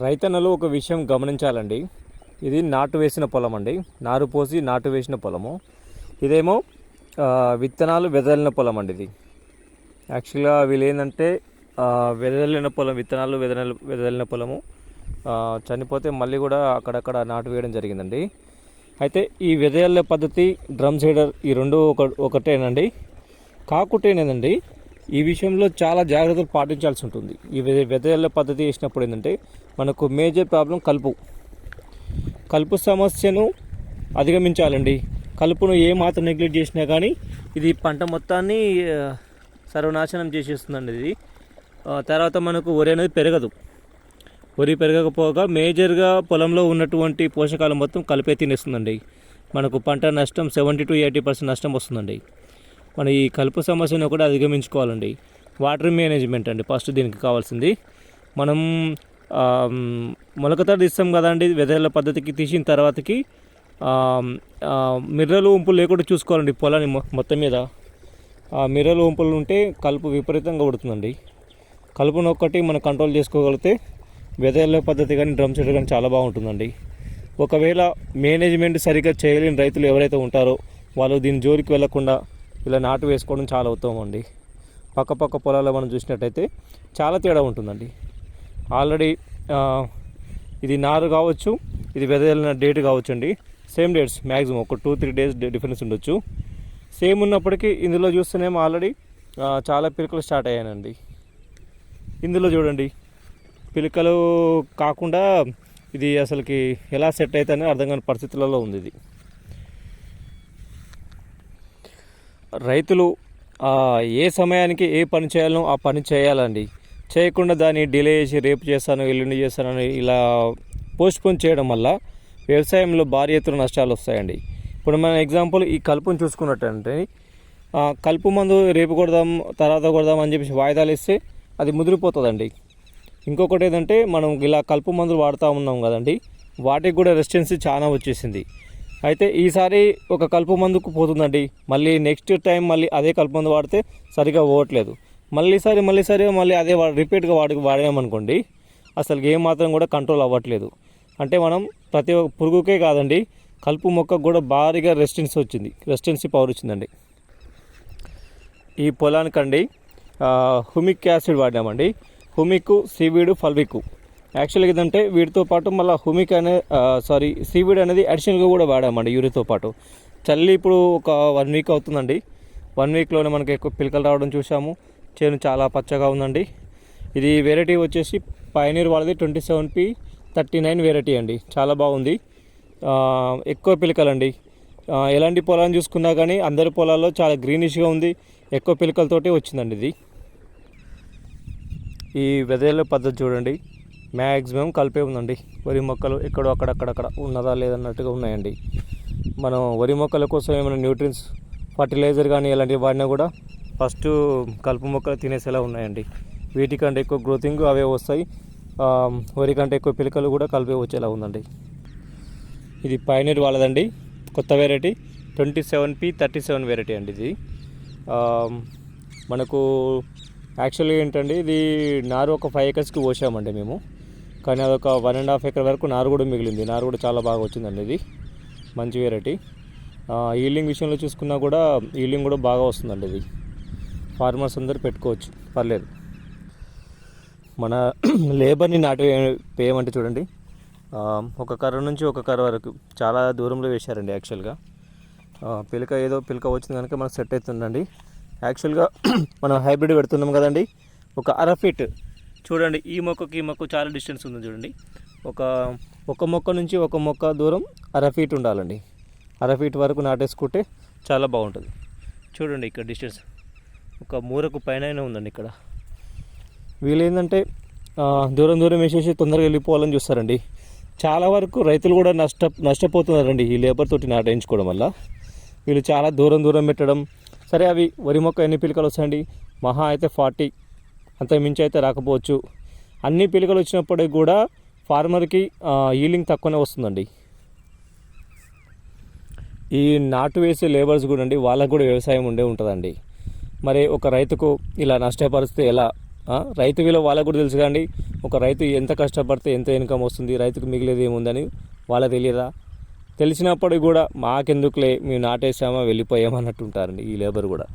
రైతన్నలు ఒక విషయం గమనించాలండి. ఇది నాటు వేసిన పొలం అండి. నారు పోసి నాటు వేసిన పొలము. ఇదేమో విత్తనాలు వెదలిన పొలం అండి ఇది. యాక్చువల్గా వీళ్ళు ఏంటంటే వెదలిన పొలం విత్తనాలు వెదల వెదలిన పొలము. చనిపోతే మళ్ళీ కూడా అక్కడక్కడ నాటు వేయడం జరిగిందండి. అయితే ఈ వెదజల్లే పద్ధతి డ్రమ్ సీడర్ ఈ రెండు ఒక ఒకటేనండి. కాకుంటేనేనండి. ఈ విషయంలో చాలా జాగ్రత్తలు పాటించాల్సి ఉంటుంది. ఈ వెద- పద్ధతి వేసినప్పుడు ఏంటంటే మనకు మేజర్ ప్రాబ్లం కలుపు. కలుపు సమస్యను అధిగమించాలండి. కలుపును ఏ మాత్రం నెగ్లెక్ట్ చేసినా కానీ ఇది పంట మొత్తాన్ని సర్వనాశనం చేసేస్తుందండి ఇది. తర్వాత మనకు వరి అనేది పెరగదు. వరి పెరగకపోగా మేజర్గా పొలంలో ఉన్నటువంటి పోషకాలు మొత్తం కలిపే తినేస్తుందండి. మనకు పంట నష్టం సెవెంటీ టు ఎయిటీ పర్సెంట్ నష్టం వస్తుందండి. మన ఈ కలుపు సమస్యను కూడా అధిగమించుకోవాలండి. వాటర్ మేనేజ్మెంట్ అండి ఫస్ట్ దీనికి కావాల్సింది. మనం మొలకతో మొలకతడి తీస్తాం కదండి వెదర్ల పద్ధతికి తీసిన తర్వాతకి మిర్రలు ఉంపులు లేకుండా చూసుకోవాలండి పొలాన్ని మొత్తం మీద. మిర్రలు ఉంపులు ఉంటే కలుపు విపరీతంగా ఉడుతుందండి కలుపును ఒక్కటి మనం కంట్రోల్ చేసుకోగలిగితే వెదర్ల పద్ధతి కానీ డ్రమ్ సెట్ కానీ చాలా బాగుంటుందండి. ఒకవేళ మేనేజ్మెంట్ సరిగ్గా చేయలేని రైతులు ఎవరైతే ఉంటారో వాళ్ళు దీని జోలికి వెళ్ళకుండా ఇలా నాటు వేసుకోవడం చాలా ఉత్తమం అండి. పక్క పక్క పొలాల్లో మనం చూసినట్టయితే చాలా తేడా ఉంటుందండి. ఆల్రెడీ ఇది నారు కావచ్చు ఇది వెదజల్లిన డేట్ కావచ్చు అండి సేమ్ డేట్స్ మ్యాక్సిమం ఒక టూ త్రీ డేస్ డిఫరెన్స్ ఉండొచ్చు. సేమ్ ఉన్నప్పటికీ ఇందులో చూస్తేనేమో ఆల్రెడీ చాలా పిలకలు స్టార్ట్ అయ్యానండి ఇందులో చూడండి పిలకలు కాకుండా ఇది అసలుకి ఎలా సెట్ అవుతుందని అర్థం కాని పరిస్థితులలో ఉంది ఇది. రైతులు ఏ సమయానికి ఏ పని చేయాలో ఆ పని చేయాలండి. చేయకుండా దాన్ని డిలే చేసి రేపు చేస్తాను ఎల్లుండి చేస్తానని ఇలా పోస్ట్పోన్ చేయడం వల్ల వ్యవసాయంలో భారీ ఎత్తున నష్టాలు వస్తాయండి. ఇప్పుడు మన ఎగ్జాంపుల్ ఈ కలుపుని చూసుకున్నట్టంటే కలుపు మందు రేపు కొడదాం తర్వాత కొడదాం అని చెప్పేసి వాయిదాలు ఇస్తే అది ముదిరిపోతుందండి. ఇంకొకటి ఏంటంటే మనం ఇలా కలుపు మందులు వాడుతూ ఉన్నాం కదండి వాటికి కూడా రెసిస్టెన్సీ చాలా వచ్చేసింది. అయితే ఈసారి ఒక కలుపు మందుకు పోతుందండి. మళ్ళీ నెక్స్ట్ టైం మళ్ళీ అదే కలుపు మందు వాడితే సరిగా పోవట్లేదు. మళ్ళీసారి మళ్ళీసారి మళ్ళీ అదే రిపీట్గా వాడి వాడామనుకోండి అసలు ఏ మాత్రం కూడా కంట్రోల్ అవ్వట్లేదు. అంటే మనం ప్రతి ఒక్క పురుగుకే కాదండి కలుపు మొక్కకు కూడా భారీగా రెసిస్టెన్స్ వచ్చింది. రెసిస్టెన్సీ పవర్ వచ్చిందండి. ఈ పొలానికండి హుమిక్ యాసిడ్ వాడినామండి. హుమిక్ సీవీడు ఫల్విక్ యాక్చువల్గా ఏంటంటే వీటితో పాటు మళ్ళీ హుమిక్ అనే సారీ సీవీడ్ అనేది అడిషనల్గా కూడా వాడామండి యూరియాతో పాటు. చల్లి ఇప్పుడు ఒక వన్ వీక్ అవుతుందండి. వన్ వీక్లోనే మనకి ఎక్కువ పిలకలు రావడం చూసాము చేను చాలా పచ్చగా ఉందండి. ఇది వెరైటీ వచ్చేసి పైనీర్ వాళ్ళది twenty seven P thirty nine variety అండి. చాలా బాగుంది. ఎక్కువ పిలకలండి. ఎలాంటి పొలాన్ని చూసుకున్నా కానీ అందరి పొలాల్లో చాలా గ్రీనిష్గా ఉంది. ఎక్కువ పిలకలతోటి వచ్చిందండి ఇది. ఈ వెదేళ్ళ పద్ధతి చూడండి. మ్యాక్సిమం కలిపే ఉందండి. వరి మొక్కలు ఎక్కడో అక్కడక్కడక్కడ ఉన్నదా లేదన్నట్టుగా ఉన్నాయండి. మనం వరి మొక్కల కోసం ఏమైనా న్యూట్రిన్స్ ఫర్టిలైజర్ కానీ ఇలాంటివి వాడినా కూడా ఫస్ట్ కలుపు మొక్కలు తినేసేలా ఉన్నాయండి. వీటికంటే ఎక్కువ గ్రోతింగ్ అవే వస్తాయి. వరి కంటే ఎక్కువ పిలకలు కూడా కలిపే వచ్చేలా ఉందండి. ఇది పైనర్ వాళ్ళదండి. కొత్త variety. Twenty seven P thirty seven variety అండి ఇది. మనకు యాక్చువల్గా ఏంటండి ఇది నారు ఒక ఫైవ్ ఎకర్స్కి పోసామండి మేము. కానీ అదొక వన్ అండ్ హాఫ్ ఎకర్ వరకు నారు కూడా మిగిలింది. నారు కూడా చాలా బాగా వచ్చిందండి ఇది. మంచి వెరైటీ ఈల్డింగ్ విషయంలో చూసుకున్నా కూడా ఈల్డింగ్ కూడా బాగా వస్తుందండి ఇది. ఫార్మర్స్ అందరు పెట్టుకోవచ్చు. పర్లేదు. మన లేబర్ని నాటు పేయమంటే వేయమంటే చూడండి ఒక కర్ర నుంచి ఒక కర్ర వరకు చాలా దూరంలో వేశారండి యాక్చువల్గా పిలక ఏదో పిలక వచ్చింది కనుక మనకు సెట్ అవుతుందండి. యాక్చువల్గా మనం హైబ్రిడ్ పెడుతున్నాం కదండి. ఒక అర ఫీట్. చూడండి ఈ మొక్కకి ఈ మొక్క చాలా డిస్టెన్స్ ఉంది చూడండి. ఒక ఒక మొక్క నుంచి ఒక మొక్క దూరం అర ఫీట్ ఉండాలండి. అర ఫీట్ వరకు నాటేసుకుంటే చాలా బాగుంటుంది. చూడండి ఇక్కడ డిస్టెన్స్. ఒక మూరకు పైన ఉందండి ఇక్కడ. వీళ్ళు దూరం దూరం వేసేసి తొందరగా వెళ్ళిపోవాలని చూస్తారండి. చాలా వరకు రైతులు కూడా నష్ట నష్టపోతున్నారండి ఈ లేబర్ తోటి నాటేయించుకోవడం వల్ల. వీళ్ళు చాలా దూరం దూరం పెట్టడం సరే అవి వరి మొక్క ఎన్ని పిలకలు వస్తాయండి? మహా అయితే ఫార్టీ. అంత మించి అయితే రాకపోవచ్చు. అన్ని పిలకలు వచ్చినప్పటికి కూడా ఫార్మర్కి ఈలింగ్ తక్కువనే వస్తుందండి. ఈ నాటు వేసే లేబర్స్ కూడా అండి వాళ్ళకు కూడా వ్యవసాయం ఉండే ఉంటుందండి. మరి ఒక రైతుకు ఇలా నష్టపరిస్తే ఎలా? రైతు విలువ వాళ్ళకు కూడా తెలుసు కానీ ఒక రైతు ఎంత కష్టపడితే ఎంత ఇన్కమ్ వస్తుంది రైతుకు మిగిలేది ఏముందని వాళ్ళకి తెలియదా? తెలిసినప్పటికి కూడా మాకెందుకులే మేము నాటేసామా వెళ్ళిపోయామన్నట్టు ఉంటారండి ఈ లేబర్ కూడా.